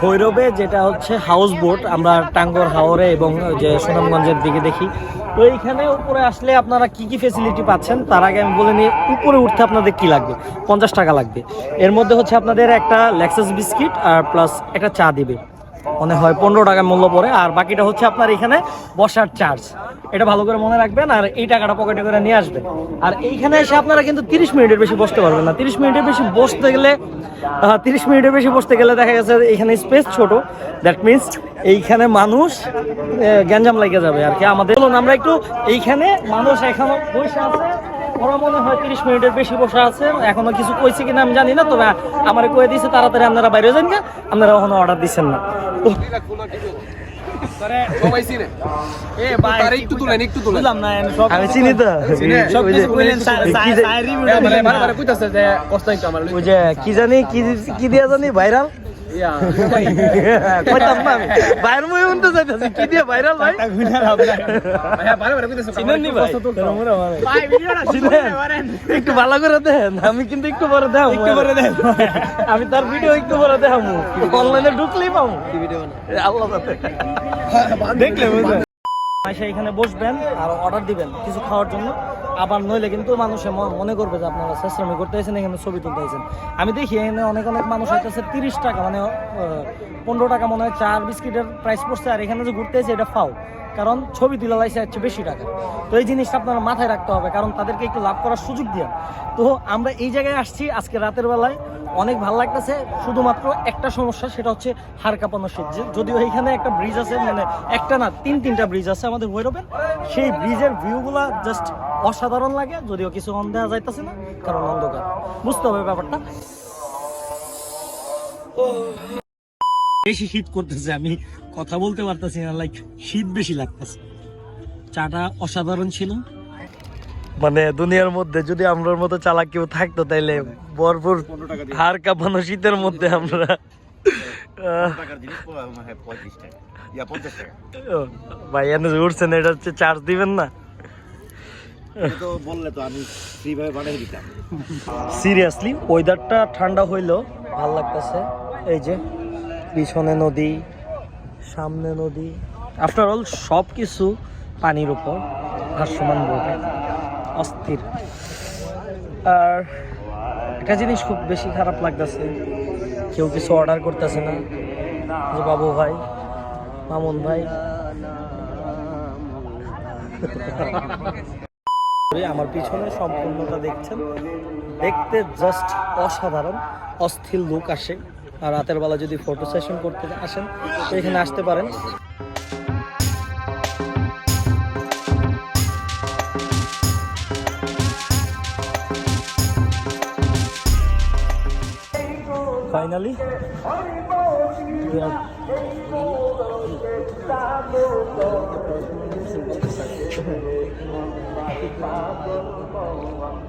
ভৈরবে যেটা হচ্ছে house boat আমরা টাঙ্গর হাওরে এবং যে সুনামগঞ্জের দিকে দেখি। তো এইখানে উপরে আসলে আপনারা কি কি ফেসিলিটি পাচ্ছেন, তার আগে আমি বলে নিই, উপরে উঠতে আপনাদের কি লাগবে? পঞ্চাশ টাকা লাগবে। এর মধ্যে হচ্ছে আপনাদের একটা লেক্সাস বিস্কিট আর প্লাস একটা চা দিবে। মনে হয় পনেরো টাকা মূল্য পড়ে। আর বাকিটা হচ্ছে আপনার এখানে বসার চার্জ এটা ভালো করে মনে রাখবেন আর এই টাকাটা পকেটে করে নিয়ে আসবেন আর এইখানে এসে আপনারা কিন্তু তিরিশ মিনিটের বেশি বসতে পারবেন না। তিরিশ মিনিটের বেশি বসতে গেলে তিরিশ মিনিটের বেশি বসতে গেলে দেখা গেছে এখানে স্পেস ছোট। দ্যাট মিনস এইখানে মানুষ গ্যাঞ্জাম লেগে যাবে আর কি। আমাদের আমরা একটু এইখানে মানুষ এখনও বসে আছে। ওরা মনে হয় তিরিশ মিনিটের বেশি বসে আছে এখনও কিছু কইছে কিনা আমি জানি না তবে আমার কয়ে দিয়েছে তাড়াতাড়ি আপনারা বাইরে যান গা আপনারা এখনও অর্ডার দিচ্ছেন না। না আমি চিনি তো। কি মানে না। জানি কি কি দিয়া জানি ভাইরাল। কইতাম না আমি বাইরের মুখে শুনতে কি দিয়ে ভাইরাল ভাই ভাইয়া বারে বারে কইতাছে চিনেন নি ভাই? চিনেন? একটু ভালো করে দেন আমি কিন্তু একটু পরে দেখ একটু পরে দেন আমি তার ভিডিও একটু পরে দেখাবো অনলাইনে ঢুকলেই পাবো আল্লাহ দেখলে বুঝলেন এখানে বসবেন আর অর্ডার দিবেন কিছু খাওয়ার জন্য আবার নইলে কিন্তু মানুষে মনে করবে যে আপনারা শ্রেষ্ঠমি করতে এসেছেন এখানে ছবি তুলতে এসেছেন আমি দেখি এখানে অনেক অনেক মানুষ হইতেছে তিরিশ টাকা মানে পনেরো টাকা মনে হয় চার বিস্কিটের প্রাইস পড়ছে, আর এখানে যে ঘুরতে এসে এটা ফাও, কারণ ছবি তুলে লাইছে হচ্ছে বেশি টাকা। তো এই জিনিসটা আপনারা মাথায় রাখতে হবে, কারণ তাদেরকে একটু লাভ করার সুযোগ দিয়ে তো আমরা এই জায়গায় আসছি আজকে রাতের বেলায়, অনেক ভালো লাগতেছে, শুধুমাত্র একটা সমস্যা, সেটা হচ্ছে হাড় কাঁপানো শীত যদিও এখানে একটা ব্রিজ আছে মানে একটা না, তিন তিনটা ব্রিজ আছে আমাদের ভৈরবের। সেই ব্রিজের ভিউগুলা জাস্ট অসাধারণ লাগে যদিও কিছু দেওয়া যাইতেছে না কারণ অন্ধকার। বুঝতে হবে ব্যাপারটা। বেশি শীত করতেছে আমি কথা বলতে পারতেছি না লাইক শীত বেশি লাগতেছে। চাটা অসাধারণ ছিল। মানে দুনিয়ার মধ্যে যদি আমরার মতো চালাক কেউ থাকতো তাইলে ভরপুর হার কাঁপানো শীতের মধ্যে আমরা ভাই এনে উঠছেন এটা হচ্ছে চার্জ দিবেন না? সিরিয়াসলি ওয়েদারটা ঠান্ডা হইলেও ভালো লাগতেছে। এই যে, পিছনে নদী, সামনে নদী। আফটার অল সব কিছু পানির উপর ভাসমান বোটে। অস্থির। আর একটা জিনিস খুব বেশি খারাপ লাগতেছে, কেউ কিছু অর্ডার করতেছে না। যে বাবু ভাই, মামুন ভাই। আমার পিছনে সম্পূর্ণটা দেখছেন। দেখতে জাস্ট অসাধারণ, অস্থির লুক আসে। আর রাতের বেলা যদি ফটো সেশন করতে আসেন, এখানে আসতে পারেন। ফাইনালি পাগল